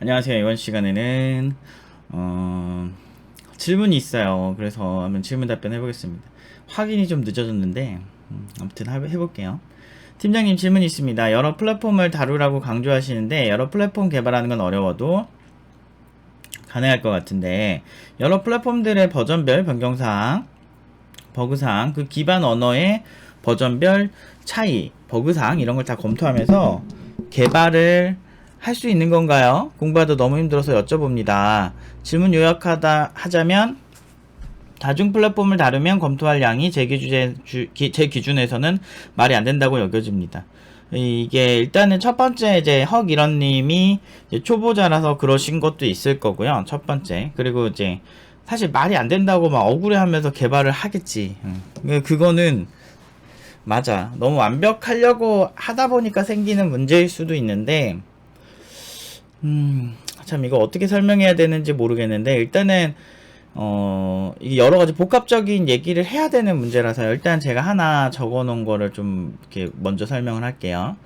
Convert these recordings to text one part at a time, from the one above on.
안녕하세요. 이번 시간에는 어, 질문이 있어요. 그래서 한번 질문 답변 해보겠습니다. 확인이 좀 늦어졌는데 음, 아무튼 하- 해볼게요. 팀장님 질문이 있습니다. 여러 플랫폼을 다루라고 강조하시는데 여러 플랫폼 개발하는 건 어려워도 가능할 것 같은데 여러 플랫폼들의 버전별 변경사항, 버그사항, 그 기반 언어의 버전별 차이, 버그사항 이런 걸 다 검토하면서 개발을 할 수 있는 건가요? 공부하다 너무 힘들어서 여쭤봅니다. 질문 요약하다 하자면 다중 플랫폼을 다루면 검토할 양이 제, 기준에, 주- 기- 제 기준에서는 말이 안 된다고 여겨집니다. 이게 일단은 첫 번째 이제 헉 이런 님이 이제 초보자라서 그러신 것도 있을 거고요. 첫 번째 그리고 이제 사실 말이 안 된다고 막 억울해 하면서 개발을 하겠지. 응. 그- 그거는 맞아. 너무 완벽하려고 하다 보니까 생기는 문제일 수도 있는데, 음, 참 이거 어떻게 설명해야 되는지 모르겠는데, 일단은, 어, 이게 여러 가지 복합적인 얘기를 해야 되는 문제라서요. 일단 제가 하나 적어 놓은 거를 좀 이렇게 먼저 설명을 할게요.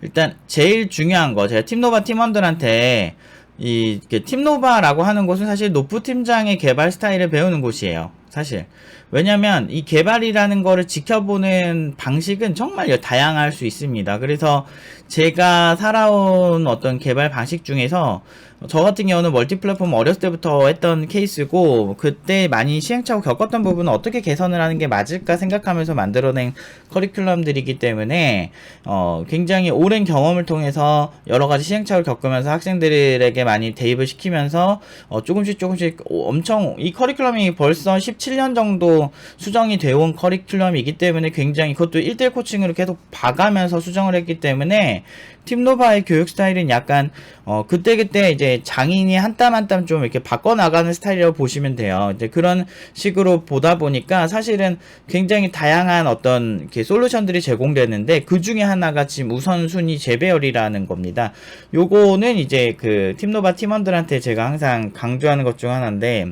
일단 제일 중요한 거, 제가 팀노바 팀원들한테 이 팀노바라고 하는 곳은 사실 노프 팀장의 개발 스타일을 배우는 곳이에요. 사실. 왜냐면 이 개발이라는 거를 지켜보는 방식은 정말 다양할 수 있습니다. 그래서 제가 살아온 어떤 개발 방식 중에서 저 같은 경우는 멀티 플랫폼 어렸을 때부터 했던 케이스고 그때 많이 시행착오 겪었던 부분은 어떻게 개선을 하는 게 맞을까 생각하면서 만들어낸 커리큘럼들이기 때문에 어 굉장히 오랜 경험을 통해서 여러 가지 시행착오를 겪으면서 학생들에게 많이 대입을 시키면서 어 조금씩 조금씩 오- 엄청 이 커리큘럼이 벌써 17년 정도 수정이 되어 온 커리큘럼이기 때문에 굉장히 그것도 1대1 코칭으로 계속 봐가면서 수정을 했기 때문에 팀노바의 교육 스타일은 약간 어 그때그때 이제 장인이 한 땀 한 땀 좀 이렇게 바꿔 나가는 스타일이라고 보시면 돼요. 이제 그런 식으로 보다 보니까 사실은 굉장히 다양한 어떤 이렇게 솔루션들이 제공되는데 그 중에 하나가 지금 우선순위 재배열이라는 겁니다. 요거는 이제 그 팀노바 팀원들한테 제가 항상 강조하는 것 중 하나인데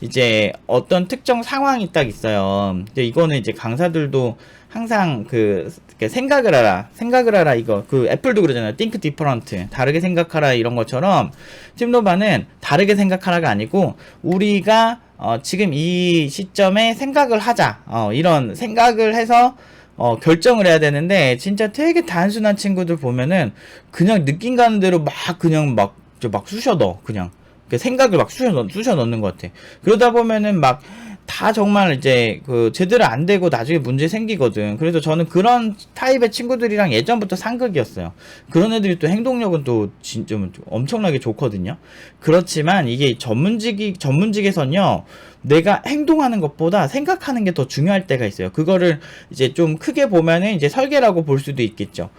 이제 어떤 특정 상황이 딱 있어요. 근데 이거는 이제 강사들도 항상 그 생각을 하라, 생각을 하라 이거 그 애플도 그러잖아요. think different, 다르게 생각하라 이런 것처럼 팀노바는 다르게 생각하라가 아니고 우리가 어, 지금 이 시점에 생각을 하자, 어, 이런 생각을 해서 어, 결정을 해야 되는데 진짜 되게 단순한 친구들 보면은 그냥 느낌 가는 대로 막 그냥 막저막 쑤셔 넣어 그냥 그 생각을 막 쑤셔 넣는 것 같아. 그러다 보면은 막 다 정말 이제 그 제대로 안 되고 나중에 문제 생기거든. 그래서 저는 그런 타입의 친구들이랑 예전부터 상극이었어요. 그런 애들이 또 행동력은 또 진짜 엄청나게 좋거든요. 그렇지만 이게 전문직이 전문직에선요. 내가 행동하는 것보다 생각하는 게 더 중요할 때가 있어요. 그거를 이제 좀 크게 보면은 이제 설계라고 볼 수도 있겠죠.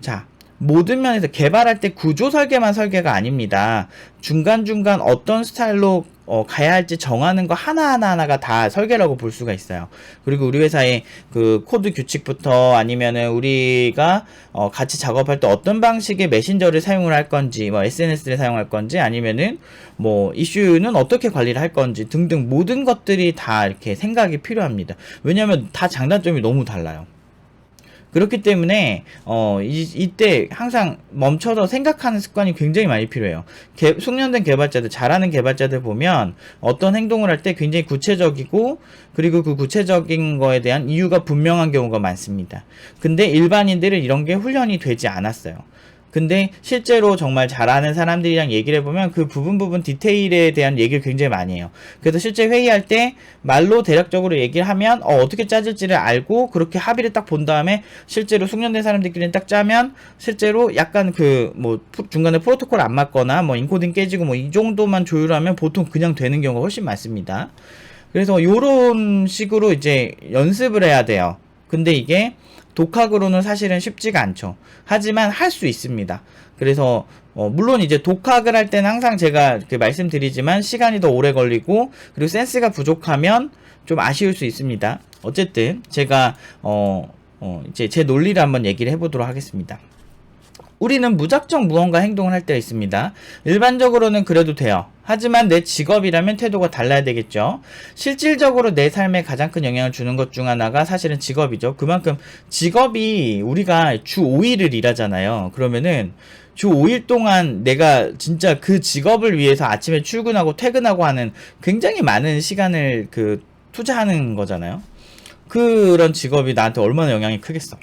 자, 모든 면에서 개발할 때 구조 설계만 설계가 아닙니다. 중간중간 어떤 스타일로 어, 가야 할지 정하는 거 하나하나 하나가 다 설계라고 볼 수가 있어요. 그리고 우리 회사의 그 코드 규칙부터 아니면은 우리가 어, 같이 작업할 때 어떤 방식의 메신저를 사용을 할 건지, 뭐 SNS를 사용할 건지, 아니면은 뭐 이슈는 어떻게 관리를 할 건지 등등 모든 것들이 다 이렇게 생각이 필요합니다. 왜냐하면 다 장단점이 너무 달라요. 그렇기 때문에 어 이, 이때 항상 멈춰서 생각하는 습관이 굉장히 많이 필요해요. 개, 숙련된 개발자들, 잘하는 개발자들 보면 어떤 행동을 할 때 굉장히 구체적이고 그리고 그 구체적인 거에 대한 이유가 분명한 경우가 많습니다. 근데 일반인들은 이런 게 훈련이 되지 않았어요. 근데 실제로 정말 잘하는 사람들이랑 얘기를 해보면 그 부분 부분 디테일에 대한 얘기를 굉장히 많이 해요. 그래서 실제 회의할 때 말로 대략적으로 얘기를 하면 어, 어떻게 짜질지를 알고 그렇게 합의를 딱 본 다음에 실제로 숙련된 사람들끼리는 딱 짜면 실제로 약간 그 뭐 중간에 프로토콜 안 맞거나 뭐 인코딩 깨지고 뭐 이 정도만 조율하면 보통 그냥 되는 경우가 훨씬 많습니다. 그래서 요런 식으로 이제 연습을 해야 돼요. 근데 이게 독학으로는 사실은 쉽지가 않죠. 하지만 할 수 있습니다. 그래서 어, 물론 이제 독학을 할 때는 항상 제가 말씀드리지만 시간이 더 오래 걸리고 그리고 센스가 부족하면 좀 아쉬울 수 있습니다. 어쨌든 제가 어, 어, 이제 제 논리를 한번 얘기를 해보도록 하겠습니다. 우리는 무작정 무언가 행동을 할 때가 있습니다. 일반적으로는 그래도 돼요. 하지만 내 직업이라면 태도가 달라야 되겠죠. 실질적으로 내 삶에 가장 큰 영향을 주는 것 중 하나가 사실은 직업이죠. 그만큼 직업이 우리가 주 5일을 일하잖아요. 그러면은 주 5일 동안 내가 진짜 그 직업을 위해서 아침에 출근하고 퇴근하고 하는 굉장히 많은 시간을 그 투자하는 거잖아요. 그런 직업이 나한테 얼마나 영향이 크겠어.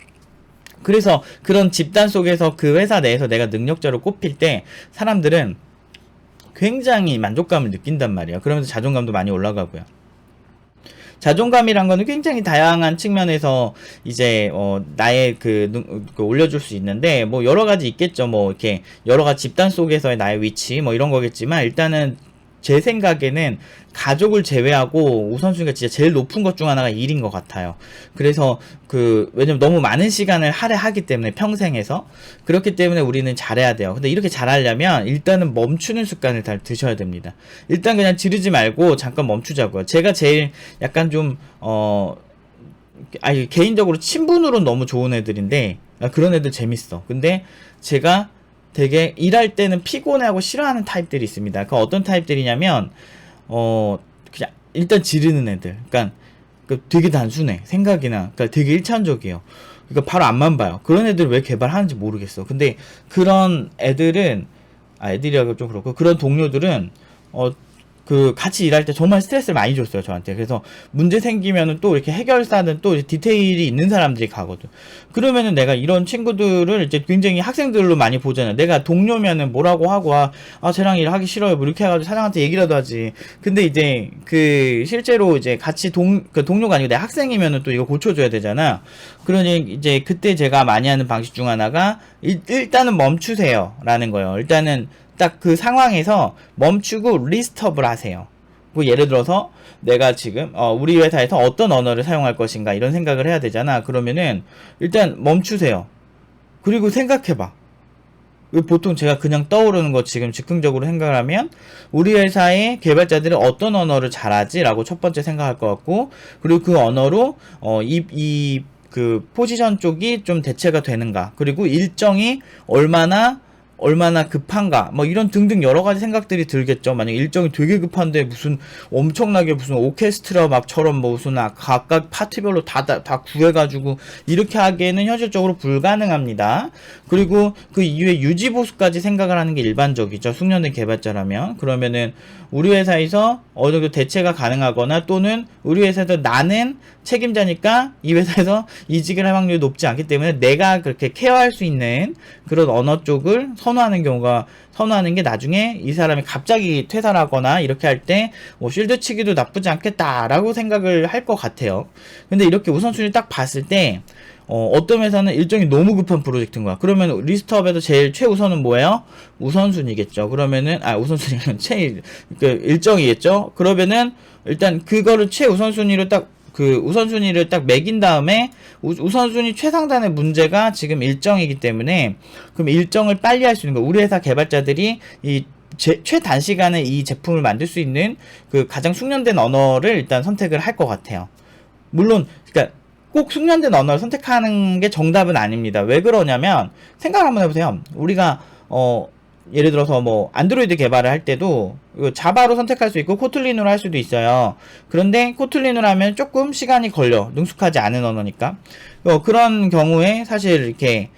그래서 그런 집단 속에서 그 회사 내에서 내가 능력자로 꼽힐 때 사람들은 굉장히 만족감을 느낀단 말이에요. 그러면서 자존감도 많이 올라가고요. 자존감이란 거는 굉장히 다양한 측면에서 이제 어 나의 그, 눈- 그 올려줄 수 있는데 뭐 여러 가지 있겠죠. 뭐 이렇게 여러 가지 집단 속에서의 나의 위치 뭐 이런 거겠지만 일단은 제 생각에는 가족을 제외하고 우선순위가 진짜 제일 높은 것 중 하나가 일인 것 같아요. 그래서 그 왜냐면 너무 많은 시간을 할애하기 때문에 평생에서 그렇기 때문에 우리는 잘해야 돼요. 근데 이렇게 잘하려면 일단은 멈추는 습관을 다 드셔야 됩니다. 일단 그냥 지르지 말고 잠깐 멈추자고요. 제가 제일 약간 좀 어 아니 개인적으로 친분으로 너무 좋은 애들인데 아, 그런 애들 재밌어. 근데 제가 되게 일할 때는 피곤해하고 싫어하는 타입들이 있습니다. 그 어떤 타입들이냐면 어 그냥 일단 지르는 애들. 그러니까 그 되게 단순해 생각이나 그러니까 되게 일차원적이에요. 그러니까 바로 앞만 봐요. 그런 애들 왜 개발하는지 모르겠어. 근데 그런 애들은 아 애들이라고 좀 그렇고 그런 동료들은 어 그 같이 일할 때 정말 스트레스를 많이 줬어요 저한테. 그래서 문제 생기면은 또 이렇게 해결사는 또 디테일이 있는 사람들이 가거든. 그러면은 내가 이런 친구들을 이제 굉장히 학생들로 많이 보잖아요. 내가 동료면은 뭐라고 하고 아, 아 쟤랑 일하기 싫어요. 뭐 이렇게 해가지고 사장한테 얘기라도 하지. 근데 이제 그 실제로 이제 같이 동 그 동료가 아니고 내 학생이면은 또 이거 고쳐줘야 되잖아. 그러니 이제 그때 제가 많이 하는 방식 중 하나가 일, 일단은 멈추세요 라는 거예요. 일단은 딱 그 상황에서 멈추고 리스트업을 하세요. 그 예를 들어서 내가 지금 어, 우리 회사에서 어떤 언어를 사용할 것인가 이런 생각을 해야 되잖아. 그러면은 일단 멈추세요. 그리고 생각해봐. 그 보통 제가 그냥 떠오르는 거 지금 즉흥적으로 생각을 하면 우리 회사의 개발자들이 어떤 언어를 잘하지라고 첫 번째 생각할 것 같고 그리고 그 언어로 어 이 이 그 포지션 쪽이 좀 대체가 되는가 그리고 일정이 얼마나 얼마나 급한가 뭐 이런 등등 여러 가지 생각들이 들겠죠. 만약 일정이 되게 급한데 무슨 엄청나게 무슨 오케스트라 막처럼 뭐 무슨 아, 각각 파트별로 다다 다 구해가지고 이렇게 하기에는 현실적으로 불가능합니다. 그리고 그 이후에 유지 보수까지 생각을 하는 게 일반적이죠. 숙련된 개발자라면. 그러면은 우리 회사에서 어느 정도 대체가 가능하거나 또는 우리 회사에서 나는 책임자니까 이 회사에서 이직을 할 확률이 높지 않기 때문에 내가 그렇게 케어할 수 있는 그런 언어 쪽을 선 호하는 경우가 선호하는 게 나중에 이 사람이 갑자기 퇴사를 하거나 이렇게 할 때 뭐 쉴드 치기도 나쁘지 않겠다라고 생각을 할 것 같아요. 근데 이렇게 우선순위 딱 봤을 때 어, 어떤 회사는 일정이 너무 급한 프로젝트인 거야. 그러면 리스트업에서 제일 최우선은 뭐예요? 우선순위겠죠. 그러면은, 아, 우선순위는 최, 그, 일정이겠죠? 그러면은, 일단 그거를 최우선순위로 딱, 그, 우선순위를 딱 매긴 다음에, 우, 우선순위 최상단의 문제가 지금 일정이기 때문에, 그럼 일정을 빨리 할 수 있는 거. 우리 회사 개발자들이 이, 제, 최단시간에 이 제품을 만들 수 있는 그 가장 숙련된 언어를 일단 선택을 할 것 같아요. 물론, 그러니까 꼭 숙련된 언어를 선택하는 게 정답은 아닙니다. 왜 그러냐면 생각을 한번 해보세요. 우리가 어 예를 들어서 뭐 안드로이드 개발을 할 때도 자바로 선택할 수 있고 코틀린으로 할 수도 있어요. 그런데 코틀린으로 하면 조금 시간이 걸려 능숙하지 않은 언어니까 어, 그런 경우에 사실 이렇게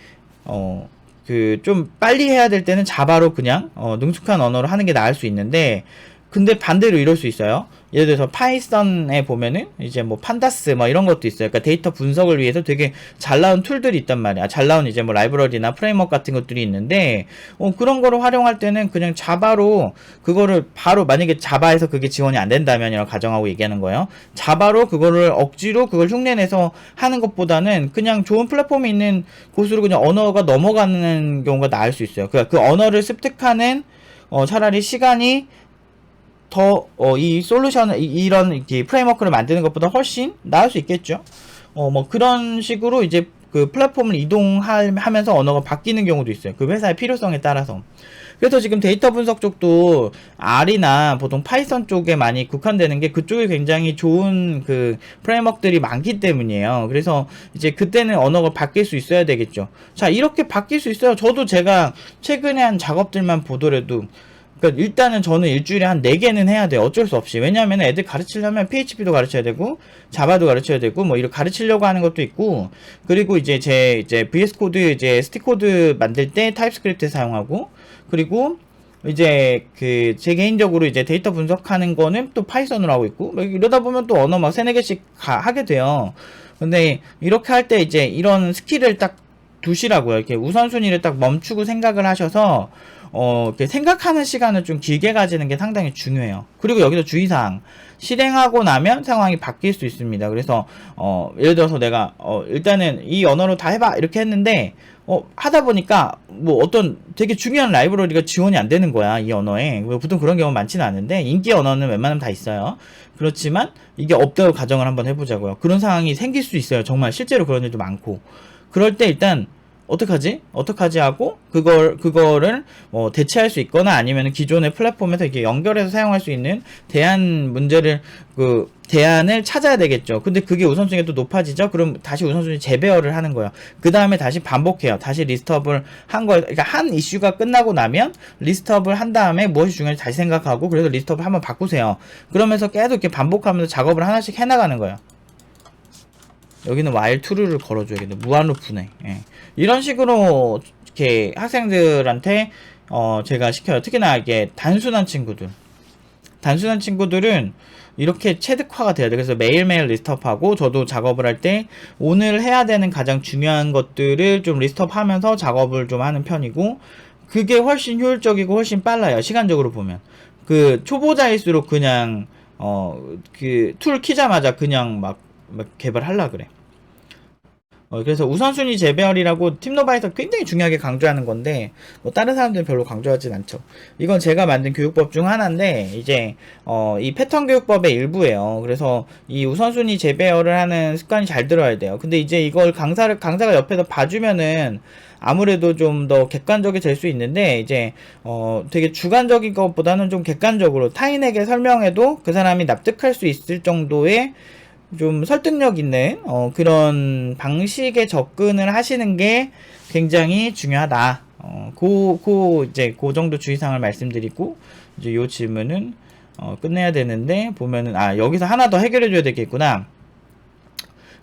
어 그 좀 빨리 해야 될 때는 자바로 그냥 어, 능숙한 언어로 하는 게 나을 수 있는데 근데 반대로 이럴 수 있어요. 예를 들어서 파이썬에 보면은 이제 뭐 판다스 뭐 이런 것도 있어요. 그러니까 데이터 분석을 위해서 되게 잘 나온 툴들이 있단 말이야. 잘 나온 이제 뭐 라이브러리나 프레임워크 같은 것들이 있는데 어, 그런 거를 활용할 때는 그냥 자바로 그거를 바로 만약에 자바에서 그게 지원이 안 된다면이라고 가정하고 얘기하는 거예요. 자바로 그거를 억지로 그걸 흉내내서 하는 것보다는 그냥 좋은 플랫폼이 있는 곳으로 그냥 언어가 넘어가는 경우가 나을 수 있어요. 그러니까 그 언어를 습득하는 어, 차라리 시간이 더, 어, 이 솔루션, 이- 이렇게 프레임워크를 만드는 것보다 훨씬 나을 수 있겠죠. 어, 뭐, 그런 식으로 이제 그 플랫폼을 이동하면서 언어가 바뀌는 경우도 있어요. 그 회사의 필요성에 따라서. 그래서 지금 데이터 분석 쪽도 R이나 보통 파이썬 쪽에 많이 국한되는 게 그쪽에 굉장히 좋은 그 프레임워크들이 많기 때문이에요. 그래서 이제 그때는 언어가 바뀔 수 있어야 되겠죠. 자, 이렇게 바뀔 수 있어요. 저도 제가 최근에 한 작업들만 보더라도 그러니까 일단은 저는 일주일에 한 4개는 해야 돼요. 어쩔 수 없이. 왜냐하면 애들 가르치려면 PHP도 가르쳐야 되고, 자바도 가르쳐야 되고, 뭐 이렇게 가르치려고 하는 것도 있고, 그리고 이제 제 이제 VS 코드 이제 스틱 코드 만들 때 타입스크립트 사용하고, 그리고 이제 그 제 개인적으로 이제 데이터 분석하는 거는 또 파이썬으로 하고 있고, 뭐 이러다 보면 또 언어 막 세네 개씩 가- 하게 돼요. 근데 이렇게 할 때 이제 이런 스킬을 딱 두시라고요. 이렇게 우선순위를 딱 멈추고 생각을 하셔서 어, 이렇게 생각하는 시간을 좀 길게 가지는 게 상당히 중요해요. 그리고 여기서 주의사항. 실행하고 나면 상황이 바뀔 수 있습니다. 그래서, 어, 예를 들어서 내가, 어, 일단은 이 언어로 다 해봐. 이렇게 했는데, 어, 하다 보니까, 뭐 어떤 되게 중요한 라이브러리가 지원이 안 되는 거야. 이 언어에. 뭐 보통 그런 경우 많지는 않은데, 인기 언어는 웬만하면 다 있어요. 그렇지만, 이게 없다고 가정을 한번 해보자고요. 그런 상황이 생길 수 있어요. 정말 실제로 그런 일도 많고. 그럴 때 일단, 어떡하지? 어떡하지 하고 그걸 그거를 뭐 대체할 수 있거나 아니면 기존의 플랫폼에서 이렇게 연결해서 사용할 수 있는 대안 문제를 그 대안을 찾아야 되겠죠. 근데 그게 우선순위가 또 높아지죠. 그럼 다시 우선순위 재배열을 하는 거예요. 그 다음에 다시 반복해요. 다시 리스트업을 한 거예요. 그러니까 한 이슈가 끝나고 나면 리스트업을 한 다음에 무엇이 중요한지 다시 생각하고 그래서 리스트업을 한번 바꾸세요. 그러면서 계속 이렇게 반복하면서 작업을 하나씩 해나가는 거예요. 여기는 while true를 걸어줘야겠네. 무한 루프네. 예. 이런 식으로 이렇게 학생들한테 어 제가 시켜요. 특히나 이게 단순한 친구들. 단순한 친구들은 이렇게 체득화가 돼야 돼. 그래서 매일매일 리스트업하고 저도 작업을 할 때 오늘 해야 되는 가장 중요한 것들을 좀 리스트업하면서 작업을 좀 하는 편이고 그게 훨씬 효율적이고 훨씬 빨라요. 시간적으로 보면. 그 초보자일수록 그냥 어 그 툴 키자마자 그냥 막, 막 개발하려 그래. 어, 그래서 우선순위 재배열이라고 팀노바에서 굉장히 중요하게 강조하는 건데 뭐 다른 사람들은 별로 강조하진 않죠. 이건 제가 만든 교육법 중 하나인데 이제 어, 이 패턴 교육법의 일부예요. 그래서 이 우선순위 재배열을 하는 습관이 잘 들어야 돼요. 근데 이제 이걸 강사를 강사가 옆에서 봐주면은 아무래도 좀 더 객관적이 될 수 있는데 이제 어 되게 주관적인 것보다는 좀 객관적으로 타인에게 설명해도 그 사람이 납득할 수 있을 정도의 좀 설득력 있는 어, 그런 방식의 접근을 하시는 게 굉장히 중요하다. 어, 고, 고 이제 그 정도 주의사항을 말씀드리고 이제 요 질문은 어, 끝내야 되는데 보면은 아 여기서 하나 더 해결해 줘야 되겠구나.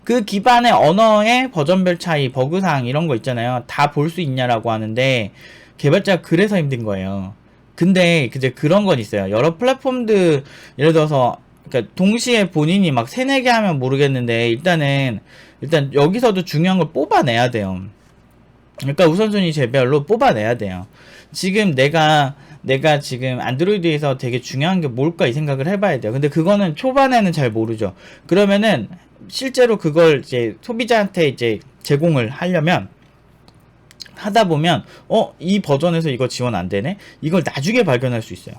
그 기반의 언어의 버전별 차이, 버그사항 이런 거 있잖아요. 다 볼 수 있냐라고 하는데 개발자가 그래서 힘든 거예요. 근데 이제 그런 건 있어요. 여러 플랫폼들 예를 들어서 그러니까 동시에 본인이 막 세네 개 하면 모르겠는데 일단은 일단 여기서도 중요한 걸 뽑아내야 돼요. 그러니까 우선순위 재배열로 뽑아내야 돼요. 지금 내가 내가 지금 안드로이드에서 되게 중요한 게 뭘까 이 생각을 해봐야 돼요. 근데 그거는 초반에는 잘 모르죠. 그러면은 실제로 그걸 이제 소비자한테 이제 제공을 하려면 하다 보면 어 이 버전에서 이거 지원 안 되네. 이걸 나중에 발견할 수 있어요.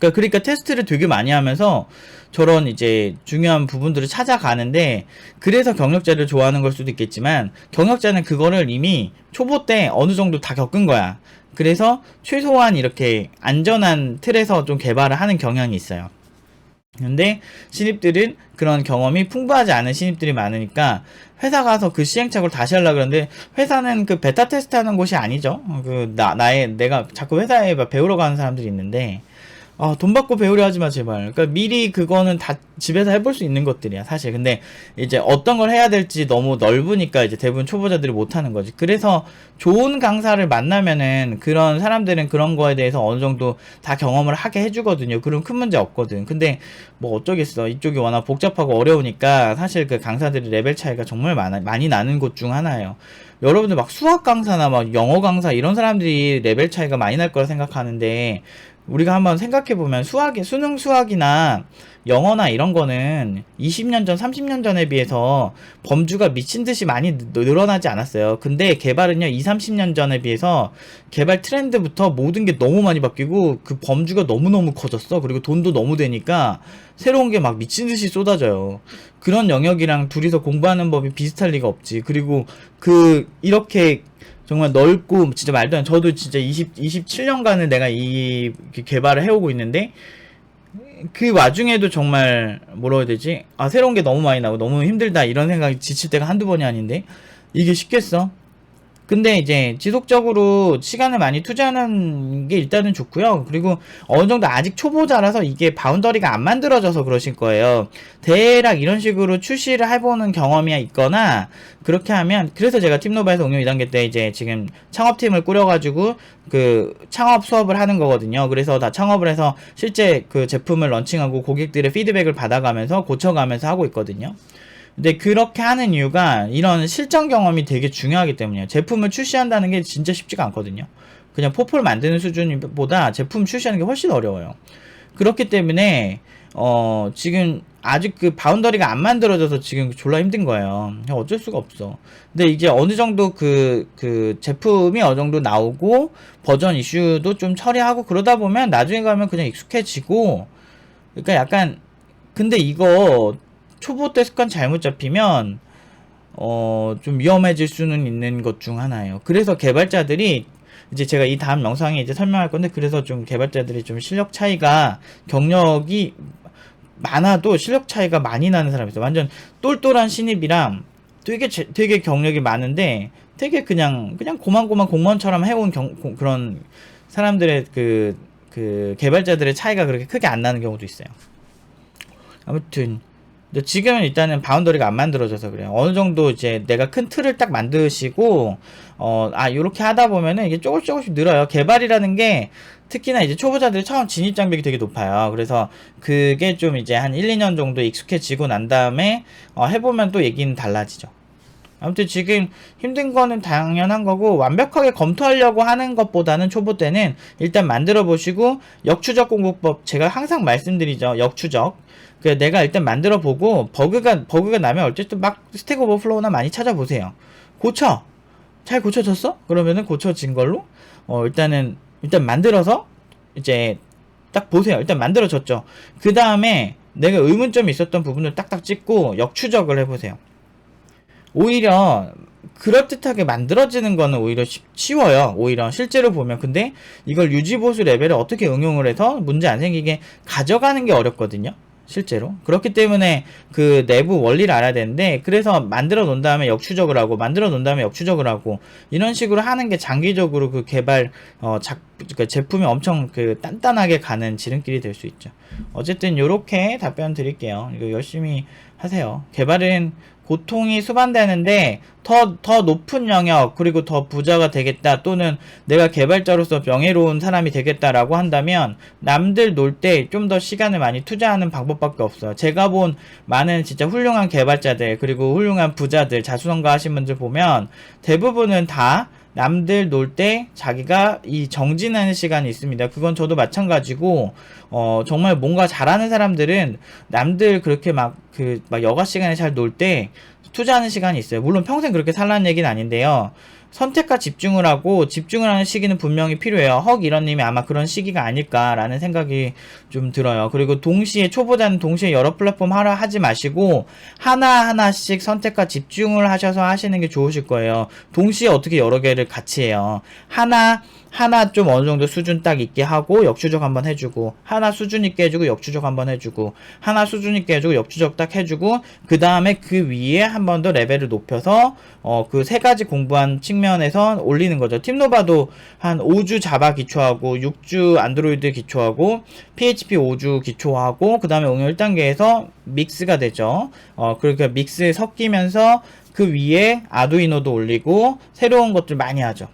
그러니까, 그러니까 테스트를 되게 많이 하면서 저런 이제 중요한 부분들을 찾아가는데 그래서 경력자를 좋아하는 걸 수도 있겠지만 경력자는 그거를 이미 초보 때 어느 정도 다 겪은 거야. 그래서 최소한 이렇게 안전한 틀에서 좀 개발을 하는 경향이 있어요. 근데 신입들은 그런 경험이 풍부하지 않은 신입들이 많으니까 회사 가서 그 시행착오를 다시 하려고 그러는데 회사는 그 베타 테스트 하는 곳이 아니죠. 그 나 나의 내가 자꾸 회사에 막 배우러 가는 사람들이 있는데 아, 돈 받고 배우려 하지 마, 제발. 그러니까 미리 그거는 다 집에서 해볼 수 있는 것들이야, 사실. 근데 이제 어떤 걸 해야 될지 너무 넓으니까 이제 대부분 초보자들이 못 하는 거지. 그래서 좋은 강사를 만나면은 그런 사람들은 그런 거에 대해서 어느 정도 다 경험을 하게 해주거든요. 그럼 큰 문제 없거든. 근데 뭐 어쩌겠어. 이쪽이 워낙 복잡하고 어려우니까 사실 그 강사들이 레벨 차이가 정말 많아, 많이 나는 곳 중 하나예요. 여러분들 막 수학 강사나 막 영어 강사 이런 사람들이 레벨 차이가 많이 날 거라 생각하는데 우리가 한번 생각해 보면 수학이 수능 수학이나 영어나 이런 거는 20년 전, 30년 전에 비해서 범주가 미친 듯이 많이 느- 늘어나지 않았어요. 근데 개발은요, 2, 30년 전에 비해서 개발 트렌드부터 모든 게 너무 많이 바뀌고 그 범주가 너무너무 커졌어. 그리고 돈도 너무 되니까 새로운 게 막 미친 듯이 쏟아져요. 그런 영역이랑 둘이서 공부하는 법이 비슷할 리가 없지. 그리고 그 이렇게 정말 넓고 진짜 말도 안 저도 진짜 20 27년간을 내가 이 개발을 해오고 있는데 그 와중에도 정말 뭐라 해야 되지? 아 새로운 게 너무 많이 나고 너무 힘들다 이런 생각이 지칠 때가 한두 번이 아닌데 이게 쉽겠어? 근데 이제 지속적으로 시간을 많이 투자하는 게 일단은 좋고요. 그리고 어느 정도 아직 초보자라서 이게 바운더리가 안 만들어져서 그러실 거예요. 대략 이런 식으로 출시를 해보는 경험이 있거나 그렇게 하면 그래서 제가 팀노바에서 응용 2단계 때 이제 지금 창업팀을 꾸려가지고 그 창업 수업을 하는 거거든요. 그래서 다 창업을 해서 실제 그 제품을 런칭하고 고객들의 피드백을 받아가면서 고쳐가면서 하고 있거든요. 근데 그렇게 하는 이유가 이런 실전 경험이 되게 중요하기 때문이에요. 제품을 출시한다는 게 진짜 쉽지가 않거든요. 그냥 포폴 만드는 수준보다 제품 출시하는 게 훨씬 어려워요. 그렇기 때문에 어 지금 아직 그 바운더리가 안 만들어져서 지금 졸라 힘든 거예요. 어쩔 수가 없어. 근데 이제 어느 정도 그, 그 제품이 어느 정도 나오고 버전 이슈도 좀 처리하고 그러다 보면 나중에 가면 그냥 익숙해지고 그러니까 약간 근데 이거 초보 때 습관 잘못 잡히면 어, 좀 위험해질 수는 있는 것 중 하나예요. 그래서 개발자들이 이제 제가 이 다음 영상에 이제 설명할 건데 그래서 좀 개발자들이 좀 실력 차이가 경력이 많아도 실력 차이가 많이 나는 사람이 있어요. 완전 똘똘한 신입이랑 되게 제- 되게 경력이 많은데 되게 그냥 그냥 고만고만 공무원처럼 해온 경, 고- 그런 사람들의 그, 그 개발자들의 차이가 그렇게 크게 안 나는 경우도 있어요. 아무튼 근데 지금은 일단은 바운더리가 안 만들어져서 그래요. 어느 정도 이제 내가 큰 틀을 딱 만드시고, 어, 아, 요렇게 하다 보면은 이게 조금씩 조금씩 늘어요. 개발이라는 게 특히나 이제 초보자들이 처음 진입 장벽이 되게 높아요. 그래서 그게 좀 이제 한 1, 2년 정도 익숙해지고 난 다음에, 어, 해보면 또 얘기는 달라지죠. 아무튼 지금 힘든 거는 당연한 거고 완벽하게 검토하려고 하는 것보다는 초보 때는 일단 만들어 보시고 역추적 공부법 제가 항상 말씀드리죠. 역추적. 그 내가 일단 만들어 보고 버그가 버그가 나면 어쨌든 막 스택 오버플로우나 많이 찾아보세요. 고쳐. 잘 고쳐졌어? 그러면은 고쳐진 걸로? 어 일단은 일단 만들어서 이제 딱 보세요. 일단 만들어졌죠. 그 다음에 내가 의문점이 있었던 부분을 딱딱 찍고 역추적을 해보세요 오히려 그럴듯하게 만들어지는 거는 오히려 쉽, 쉬워요. 오히려 실제로 보면 근데 이걸 유지보수 레벨에 어떻게 응용을 해서 문제 안 생기게 가져가는 게 어렵거든요. 실제로 그렇기 때문에 그 내부 원리를 알아야 되는데 그래서 만들어 놓은 다음에 역추적을 하고 만들어 놓은 다음에 역추적을 하고 이런 식으로 하는 게 장기적으로 그 개발 어 작, 그 제품이 엄청 그 단단하게 가는 지름길이 될 수 있죠. 어쨌든 요렇게 답변 드릴게요. 이거 열심히 하세요. 개발은 고통이 수반되는데 더, 더 높은 영역, 그리고 더 부자가 되겠다, 또는 내가 개발자로서 명예로운 사람이 되겠다라고 한다면 남들 놀 때 좀 더 시간을 많이 투자하는 방법밖에 없어요. 제가 본 많은 진짜 훌륭한 개발자들, 그리고 훌륭한 부자들, 자수성가 하신 분들 보면 대부분은 다 남들 놀 때 자기가 이 정진하는 시간이 있습니다. 그건 저도 마찬가지고, 어, 정말 뭔가 잘하는 사람들은 남들 그렇게 막, 그, 막 여가 시간에 잘 놀 때 투자하는 시간이 있어요. 물론 평생 그렇게 살라는 얘기는 아닌데요. 선택과 집중을 하고 집중을 하는 시기는 분명히 필요해요. 헉 이런님이 아마 그런 시기가 아닐까라는 생각이 좀 들어요. 그리고 동시에 초보자는 동시에 여러 플랫폼 하라 하지 마시고 하나 하나씩 선택과 집중을 하셔서 하시는 게 좋으실 거예요. 동시에 어떻게 여러 개를 같이 해요. 하나 하나 좀 어느 정도 수준 딱 있게 하고 역추적 한번 해주고 하나 수준 있게 해주고 역추적 한번 해주고 하나 수준 있게 해주고 역추적 딱 해주고 그 다음에 그 위에 한 번 더 레벨을 높여서 어 그 세 가지 공부한 측면에서 올리는 거죠. 팀노바도 한 5주 자바 기초하고 6주 안드로이드 기초하고 PHP 5주 기초하고 그 다음에 응용 1단계에서 믹스가 되죠. 어 그러니까 믹스 섞이면서 그 위에 아두이노도 올리고 새로운 것들 많이 하죠.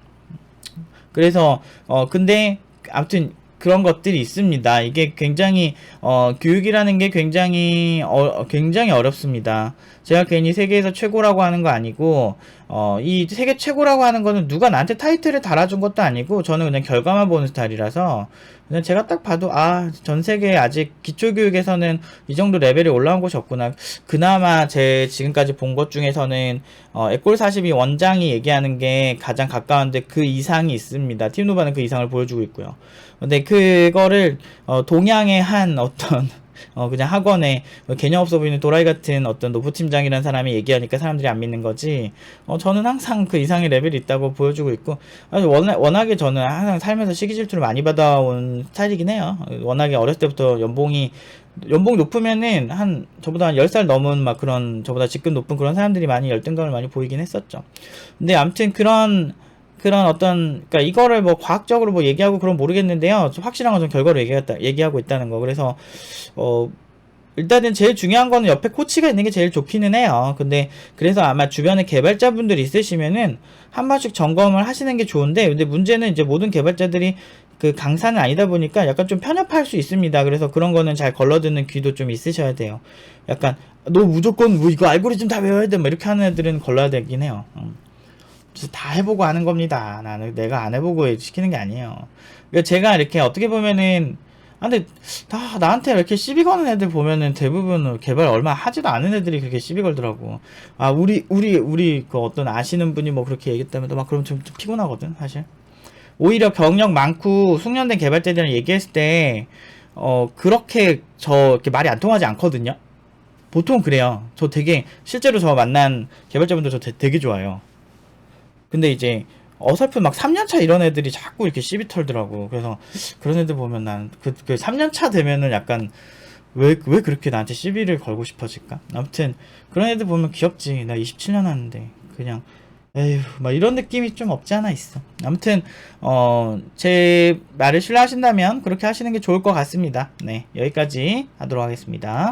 그래서 어 근데 아무튼 그런 것들이 있습니다. 이게 굉장히 어 교육이라는 게 굉장히 어 굉장히 어렵습니다. 제가 괜히 세계에서 최고라고 하는 거 아니고 어 이 세계 최고라고 하는 거는 누가 나한테 타이틀을 달아준 것도 아니고 저는 그냥 결과만 보는 스타일이라서 그냥 제가 딱 봐도 아 전 세계 아직 기초 교육에서는 이 정도 레벨이 올라온 곳이 없구나. 그나마 제 지금까지 본 것 중에서는 어 에꼴 42 원장이 얘기하는 게 가장 가까운데 그 이상이 있습니다. 팀노바는 그 이상을 보여주고 있고요. 근데 그거를 어 동양의 한 어떤 어 그냥 학원에 개념 없어 보이는 도라이 같은 어떤 노부 팀장이라는 사람이 얘기하니까 사람들이 안 믿는 거지. 어 저는 항상 그 이상의 레벨이 있다고 보여주고 있고 아주 워낙, 워낙에 저는 항상 살면서 시기 질투를 많이 받아온 스타일이긴 해요. 워낙에 어렸을 때부터 연봉이 연봉 높으면은 한 저보다 한 10살 넘은 막 그런 저보다 직급 높은 그런 사람들이 많이 열등감을 많이 보이긴 했었죠. 근데 아무튼 그런 그런 어떤 그러니까 이거를 뭐 과학적으로 뭐 얘기하고 그런 모르겠는데요. 좀 확실한 건 좀 결과로 얘기했다 얘기하고 있다는 거. 그래서 어 일단은 제일 중요한 거는 옆에 코치가 있는 게 제일 좋기는 해요. 근데 그래서 아마 주변에 개발자분들 있으시면은 한 번씩 점검을 하시는 게 좋은데 근데 문제는 이제 모든 개발자들이 그 강사는 아니다 보니까 약간 좀 편협할 수 있습니다. 그래서 그런 거는 잘 걸러듣는 귀도 좀 있으셔야 돼요. 약간 너 무조건 뭐 이거 알고리즘 다 외워야 돼. 뭐 이렇게 하는 애들은 걸러야 되긴 해요. 음. 다 해보고 하는 겁니다. 나는 내가 안 해보고 시키는 게 아니에요. 그러니까 제가 이렇게 어떻게 보면은 아, 근데 다 나한테 이렇게 시비 거는 애들 보면은 대부분 개발 얼마 하지도 않은 애들이 그렇게 시비 걸더라고. 아 우리 우리 우리 그 어떤 아시는 분이 뭐 그렇게 얘기했다면 막 그럼 좀, 좀 피곤하거든 사실. 오히려 경력 많고 숙련된 개발자들이랑 얘기했을 때 어 그렇게 저 이렇게 말이 안 통하지 않거든요. 보통 그래요. 저 되게 실제로 저 만난 개발자분들 저 되- 되게 좋아요. 근데 이제 어설픈 막 3년차 이런 애들이 자꾸 이렇게 시비 털더라고. 그래서 그런 애들 보면 난 그, 그 3년차 되면은 약간 왜, 왜 그렇게 나한테 시비를 걸고 싶어질까? 아무튼 그런 애들 보면 귀엽지. 나 27년 하는데 그냥 에휴 막 이런 느낌이 좀 없지 않아 있어. 아무튼 어 제 말을 신뢰하신다면 그렇게 하시는 게 좋을 것 같습니다. 네 여기까지 하도록 하겠습니다.